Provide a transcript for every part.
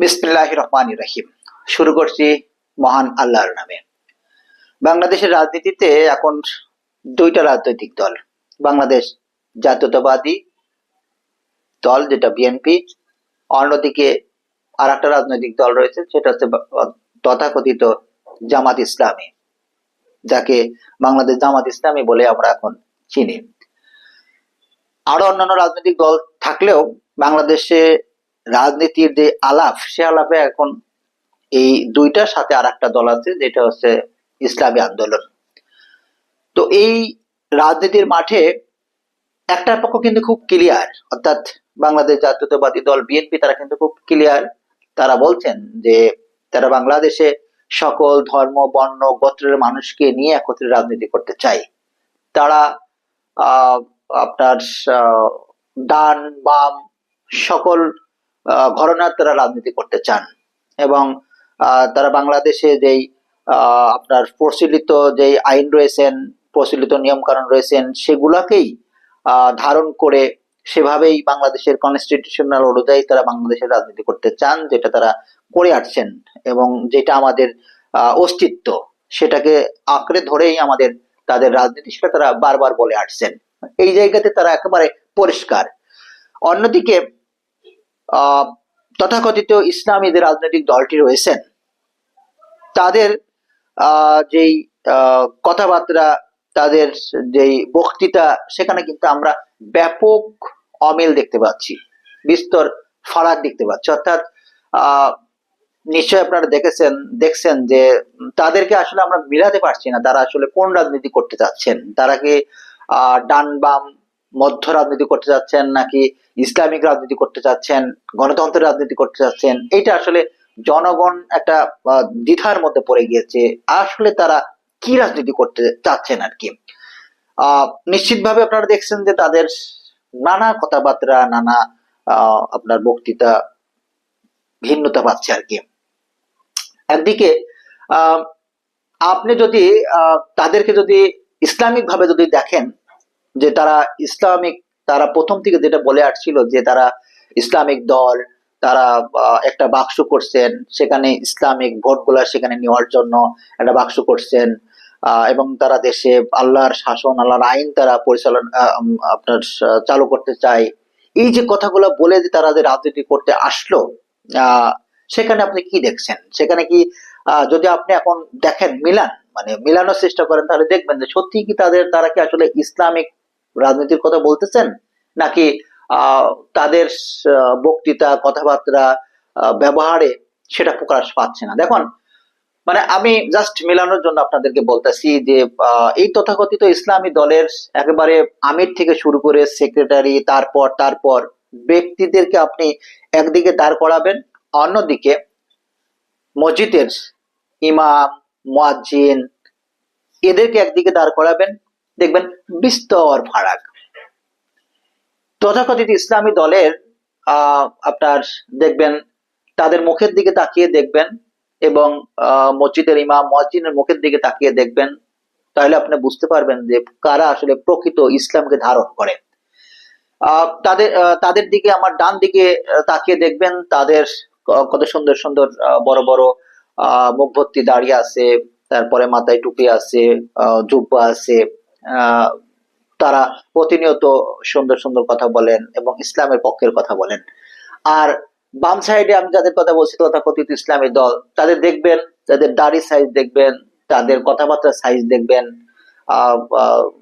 বিসমিল্লাহ রহমান রাহিম। শুরু করছি মহান আল্লাহর নামে। বাংলাদেশের রাজনীতিতে এখন দুইটা রাজনৈতিক দল, বাংলাদেশ জাতীয়তাবাদী দল, যেটা বিএনপি অন্যদিকে আর একটা রাজনৈতিক দল রয়েছে, সেটা হচ্ছে তথাকথিত জামাত ইসলামী, যাকে বাংলাদেশ জামাত ইসলামী বলে আমরা এখন চিনি। আরও অন্যান্য রাজনৈতিক দল থাকলেও বাংলাদেশে রাজনীতির যে আলাপ, সে আলাপে এখন এই দুইটার সাথে আর একটা দল আছে, যেটা হচ্ছে ইসলামী আন্দোলন। তো এই রাজনীতির মাঠে একটা পক্ষ কিন্তু খুব ক্লিয়ার অর্থাৎ বাংলাদেশ জাতীয়তাবাদী দল বিএনপি তারা কিন্তু খুব ক্লিয়ার তারা বলছেন যে তারা বাংলাদেশে সকল ধর্ম, বর্ণ, গোত্রের মানুষকে নিয়ে একত্রে রাজনীতি করতে চায়। তারা আপনার ডান বাম, সকল ঘরানার তারা রাজনীতি করতে চান। এবং তারা বাংলাদেশে যেই আপনার প্রচলিত যেই আইন রয়েছেন, প্রচলিত নিয়ম কানুন রয়েছেন, সেগুলাকেই ধারণ করে সেভাবেই বাংলাদেশের কনস্টিটিউশনাল অনুযায়ী তারা বাংলাদেশের রাজনীতি করতে চান, যেটা তারা করে আসছেন। এবং যেটা আমাদের অস্তিত্ব, সেটাকে আঁকড়ে ধরেই আমাদের, তাদের রাজনীতি, সেটা তারা বারবার বলে আসছেন। এই জায়গাতে তারা একেবারে পরিষ্কার। অন্যদিকে তথাকথিত ইসলামী যে রাজনৈতিক দলটি রয়েছেন। তাদের যেই কথাবার্তা তাদের যেই বক্তৃতা সেখানে কিন্তু আমরা ব্যাপক অমিল দেখতে পাচ্ছি। বিস্তর ফারাক দেখতে পাচ্ছি। অর্থাৎ আহ, নিশ্চয়ই আপনারা দেখেছেন দেখছেন যে তাদেরকে আসলে আমরা মিলাতে পারছি না। তারা আসলে কোন রাজনীতি করতে চাচ্ছেন? তারা কি ডান বাম মধ্য রাজনীতি করতে চাচ্ছেন নাকি ইসলামিক রাজনীতি করতে চাচ্ছেন, গণতন্ত্রের রাজনীতি করতে চাচ্ছেন এটা আসলে জনগণ একটা দ্বিধার মধ্যে পড়ে গিয়েছে। আসলে তারা কি রাজনীতি করতে চাচ্ছেন আর কি? নিশ্চিতভাবে আপনারা দেখছেন যে তাদের নানা কথাবার্তা, নানা আপনার বক্তৃতা ভিন্নতা পাচ্ছে আর কি। একদিকে আপনি যদি তাদেরকে যদি ইসলামিক ভাবে যদি দেখেন যে তারা ইসলামিক, তারা প্রথম থেকে যেটা বলে আসছিল যে তারা ইসলামিক দল, তারা একটা বাক্স করছেন, সেখানে ইসলামিক ভোটগুলা সেখানে নেওয়ার জন্য একটা বাক্স করছেন এবং তারা দেশে আল্লাহর শাসন, আল্লাহর আইন তারা পরিচালনা আপনার চালু করতে চায়। এই যে কথাগুলো বলে যে তারা যে রাজনীতি করতে আসলো সেখানে আপনি কি দেখছেন? সেখানে কি যদি আপনি এখন দেখেন মিলান মানে মিলানোর চেষ্টা করেন, তাহলে দেখবেন যে সত্যি কি তাদের, তারা কি আসলে ইসলামিক রাজনীতির কথা বলতেছেন? নাকি তাদের বক্তৃতা, কথাবার্তা ব্যবহারে সেটা প্রকাশ পাচ্ছে না? দেখুন মানে আমি জাস্ট মেলানোর জন্য আপনাদেরকে বলতেছি যে এই তথাকথিত ইসলামী দলের একেবারে আমির থেকে শুরু করে সেক্রেটারি, তারপর তারপর ব্যক্তিদেরকে আপনি একদিকে দাঁড় করাবেন, অন্যদিকে মসজিদের ইমাম, মুয়াজ্জিন, এদেরকে একদিকে দাঁড় করাবেন দেখবেন বিস্তর ফারাক। তথাকথিত ইসলামী দলের আপনার দেখবেন তাদের মুখের দিকে তাকিয়ে দেখবেন এবং মসজিদের ইমাম মসজিদের মুখের দিকে তাকিয়ে দেখবেন। তাহলে আপনি বুঝতে পারবেন যে কারা আসলে প্রকৃত ইসলামকে ধারণ করে। তাদের তাদের দিকে আমার ডান দিকে তাকিয়ে দেখবেন। তাদের কত সুন্দর সুন্দর বড় বড় আহ, ভর্তি দাড়ি আছে তারপরে মাথায় টুপি আছে জুব্বা আছে তারা প্রতিনিয়ত সুন্দর সুন্দর কথা বলেন এবং ইসলামের পক্ষের কথা বলেন। আর বাম সাইডে আমি যাদের কথা বলছি তথাকথিত ইসলামী দল তাদের দেখবেন তাদের দাড়ি সাইজ দেখবেন তাদের কথাবার্তার সাইজ দেখবেন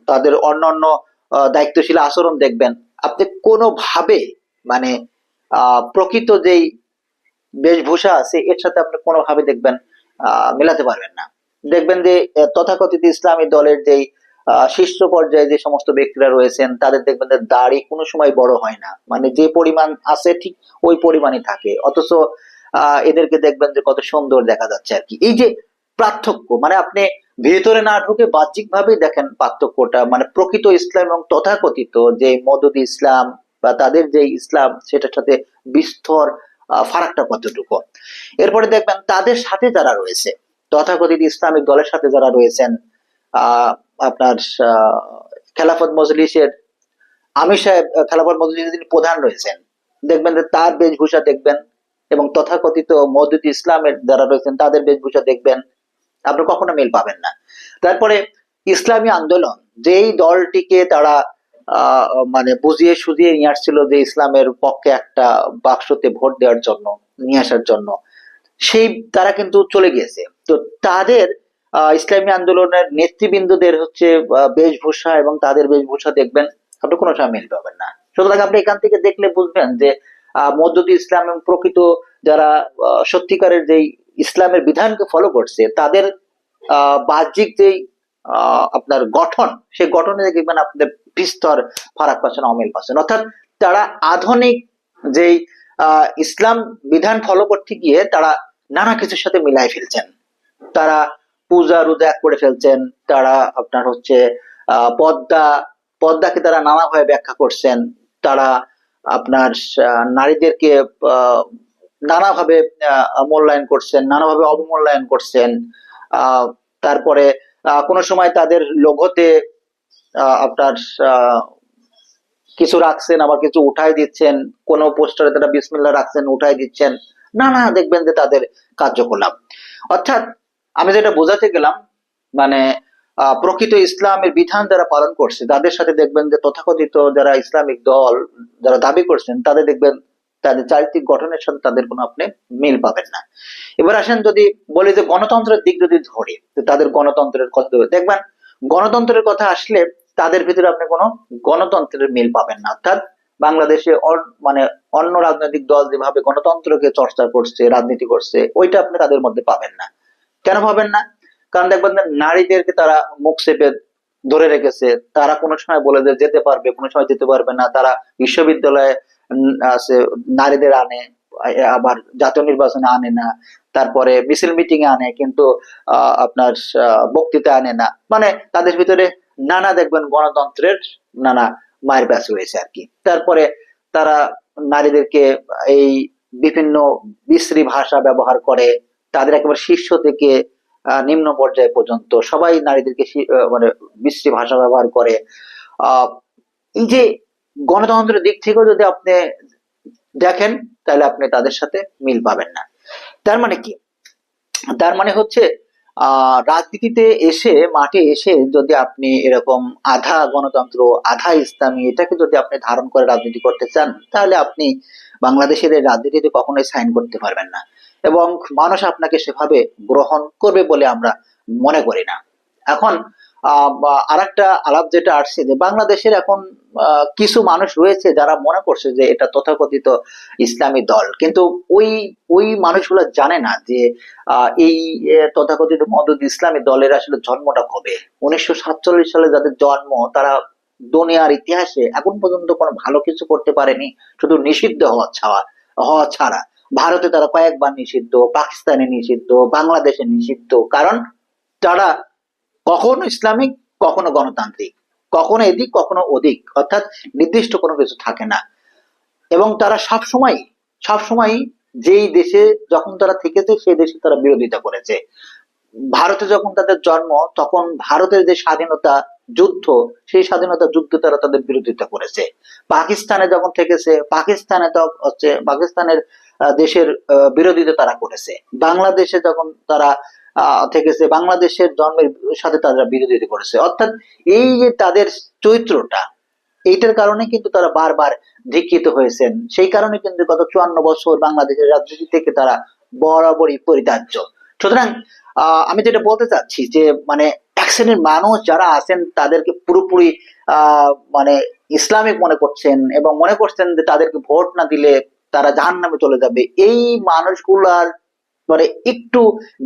তাদের অন্যান্য আহ, দায়িত্বশীল আচরণ দেখবেন। আপনি কোনোভাবে মানে প্রকৃত যেই বেশভূষা আছে এর সাথে আপনি কোনোভাবে দেখবেন মেলাতে পারবেন না। দেখবেন যে তথাকথিত ইসলামী দলের যেই শীর্ষ পর্যায়ে যে সমস্ত ব্যক্তিরা রয়েছেন, তাদের দেখবেন দাড়ি কোনো সময় বড় হয় না। মানে যে পরিমাণ আছে ঠিক ওই পরিমাণই থাকে। অথচ এদেরকে দেখবেন যে কত সুন্দর দেখা যাচ্ছে আর কি। এই যে পার্থক্য মানে আপনি ভেতরে না ঢুকে বাহ্যিক ভাবে দেখেন পার্থক্যটা। মানে প্রকৃত ইসলাম এবং তথাকথিত যে মদত ইসলাম বা তাদের যে ইসলাম, সেটার সাথে বিস্তর ফারাকটা কতটুকু? এরপরে দেখবেন তাদের সাথে যারা রয়েছে, তথাকথিত ইসলামিক দলের সাথে যারা রয়েছেন, আহ আপনার খেলাফত মজলিসের আমির সাহেব খেলাফত মজলিসের যিনি প্রধান রয়েছেন, দেখবেন যে তার বেশভূষা দেখবেন এবং তথাকথিত মদুদ ইসলামের যারা রয়েছেন, তাদের বেশভূষা দেখবেন আপনি কখনো মিল পাবেন না। তারপরে ইসলামী আন্দোলন, যেই দলটিকে তারা মানে বুঝিয়ে সুঝিয়ে নিয়ে আসছিল যে ইসলামের পক্ষে একটা বাক্সতে ভোট দেওয়ার জন্য, নিয়ে আসার জন্য, সেই, তারা কিন্তু চলে গিয়েছে। তো তাদের ইসলামী আন্দোলনের নেতৃবৃন্দদের হচ্ছে বেশভূষা এবং তাদের বেশভূষা দেখবেন আপনি কোনো সময় মিল পাবেন না। সুতরাং আপনি এখান থেকে দেখলে বুঝবেন যে আহ, ইসলাম এবং প্রকৃত যারা সত্যিকারের যেই ইসলামের বিধানকে ফলো করছে তাদের বাহ্যিক যেই আপনার গঠন সেই গঠনে দেখবেন আপনাদের বিস্তর ফারাক পাচ্ছেন অমিল পাচ্ছেন অর্থাৎ তারা আধুনিক যেই আহ, ইসলাম বিধান ফলো করতে গিয়ে তারা নানা কিছুর সাথে মিলাই ফেলছেন। তারা পূজা রোজা এক করে ফেলছেন তারা আপনার হচ্ছে পদ্মা পদ্মাকে তারা নানাভাবে ব্যাখ্যা করছেন। তারা আপনার নারীদেরকে নানাভাবে মূল্যায়ন করছেন নানাভাবে অবমূল্যায়ন করছেন। তারপরে কোনো সময় তাদের আহ, আপনার কিছু রাখছেন আবার কিছু উঠাই দিচ্ছেন। কোনো পোস্টারে তারা বিসমিল্লা রাখছেন উঠাই দিচ্ছেন। না না দেখবেন যে তাদের কার্যকলাপ। অর্থাৎ আমি যেটা বোঝাতে গেলাম মানে প্রকৃত ইসলামের বিধান যারা পালন করছে, তাদের সাথে দেখবেন যে তথাকথিত যারা ইসলামিক দল যারা দাবি করছেন, তাদের দেখবেন তাদের চারিত্রিক গঠনের সাথে তাদের কোনো আপনি মিল পাবেন না। এবার আসেন যদি বলি যে গণতন্ত্রের দিক যদি ধরি তাদের গণতন্ত্রের কথা দেখবেন গণতন্ত্রের কথা আসলে তাদের ভিতরে আপনি কোনো গণতন্ত্রের মিল পাবেন না। অর্থাৎ বাংলাদেশে মানে অন্য রাজনৈতিক দল যেভাবে গণতন্ত্রকে চর্চা করছে, রাজনীতি করছে, ওইটা আপনি তাদের মধ্যে পাবেন না। কেন ভাবেন না? কারণ দেখবেন নারীদেরকে তারা মুখ চেপে ধরে রেখেছে। তারা কোনো সময় বলে যেতে পারবে, কোনো সময় যেতে পারবে না। তারা বিশ্ববিদ্যালয়ে আছে, নারীদের আনে, আবার জাতীয় নির্বাচনে আনে না। তারপরে মিছিল মিটিং আনে, কিন্তু আপনার বক্তৃতা আনে না। মানে তাদের ভিতরে নানা দেখবেন গণতন্ত্রের নানা মায়ের ব্যাস রয়েছে আর কি। তারপরে তারা নারীদেরকে এই বিভিন্ন বিশ্রী ভাষা ব্যবহার করে তাদের একেবারে শীর্ষ থেকে নিম্ন পর্যায় পর্যন্ত সবাই নারীদেরকে মানে বিশ্রী ভাষা ব্যবহার করে। এই যে গণতন্ত্রের দিক থেকেও যদি আপনি দেখেন, তাহলে আপনি তাদের সাথে মিল পাবেন না। তার মানে কি? তার মানে হচ্ছে রাজনীতিতে এসে, মাঠে এসে যদি আপনি এরকম আধা গণতন্ত্র, আধা ইসলামী এটাকে যদি আপনি ধারণ করে রাজনীতি করতে চান, তাহলে আপনি বাংলাদেশের রাজনীতিতে কখনোই সাইন করতে পারবেন না। এবং মানুষ আপনাকে সেভাবে গ্রহণ করবে বলে আমরা মনে করি না। এখন আর একটা আলাপ যেটা আসছে যে বাংলাদেশের এখন কিছু মানুষ রয়েছে যারা মনে করছে যে এটা তথাকথিত ইসলামী দল। কিন্তু ওই ওই মানুষগুলো জানে না যে এই তথাকথিত মদত ইসলামী দলের আসলে জন্মটা কবে। উনিশশো সাতচল্লিশ সালে যাদের জন্ম, তারা দুনিয়ার ইতিহাসে এখন পর্যন্ত কোনো ভালো কিছু করতে পারেনি, শুধু নিষিদ্ধ হওয়া ছাড়া হওয়া ছাড়া। ভারতে তারা কয়েকবার নিষিদ্ধ, পাকিস্তানে নিষিদ্ধ, বাংলাদেশে নিষিদ্ধ। কারণ তারা কখনো ইসলামিক, কখনো গণতান্ত্রিক, কখনো এদিক, কখনো ওদিক। অর্থাৎ নির্দিষ্ট কোনো কিছু থাকে না। এবং তারা সব সময় সব সময় যেই দেশে যখন তারা থেকেছে, সেই দেশে তারা বিরোধিতা করেছে। ভারতে যখন তাদের জন্ম, তখন ভারতের যে স্বাধীনতা যুদ্ধ, সেই স্বাধীনতা যুদ্ধে তারা তাদের বিরোধিতা করেছে। পাকিস্তানে যখন থেকেছে, পাকিস্তানে তো হচ্ছে, পাকিস্তানের দেশের বিরোধিতা তারা করেছে। বাংলাদেশে যখন তারা থেকেছে, বাংলাদেশের জন্মের সাথে তারা বিরোধিতা করেছে। অর্থাৎ এই যে তাদের চরিত্রটা, এইটার কারণে কিন্তু তারা বারবার ধিক্ষিত হয়েছেন। সেই কারণে কিন্তু গত চুয়ান্ন বছর বাংলাদেশের রাজনীতি থেকে তারা বরাবরই পরিত্যাজ্য। সুতরাং আমি যেটা বলতে চাচ্ছি যে মানে এক শ্রেণির মানুষ যারা আছেন, তাদেরকে পুরোপুরি মানে ইসলামিক মনে করছেন এবং মনে করছেন যে তাদেরকে ভোট না দিলে তারা জাহান নামে চলে যাবে। এই মানুষগুলার মানে একটু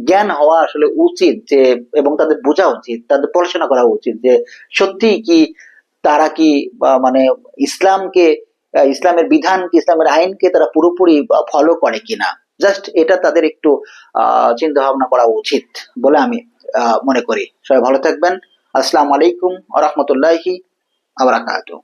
জ্ঞান হওয়া আসলে উচিত যে, এবং তাদের বোঝা উচিত, তাদের পড়াশোনা করা উচিত যে, সত্যি কি তারা কি মানে ইসলামকে ইসলামের বিধান কি ইসলামের আইনকে তারা পুরোপুরি ফলো করে কিনা? জাস্ট এটা তাদের একটু, আহ চিন্তা ভাবনা করা উচিত বলে আমি মনে করি। সবাই ভালো থাকবেন। আসসালামু আলাইকুম আ রহমতুল্লাহি আবরাকাতুহ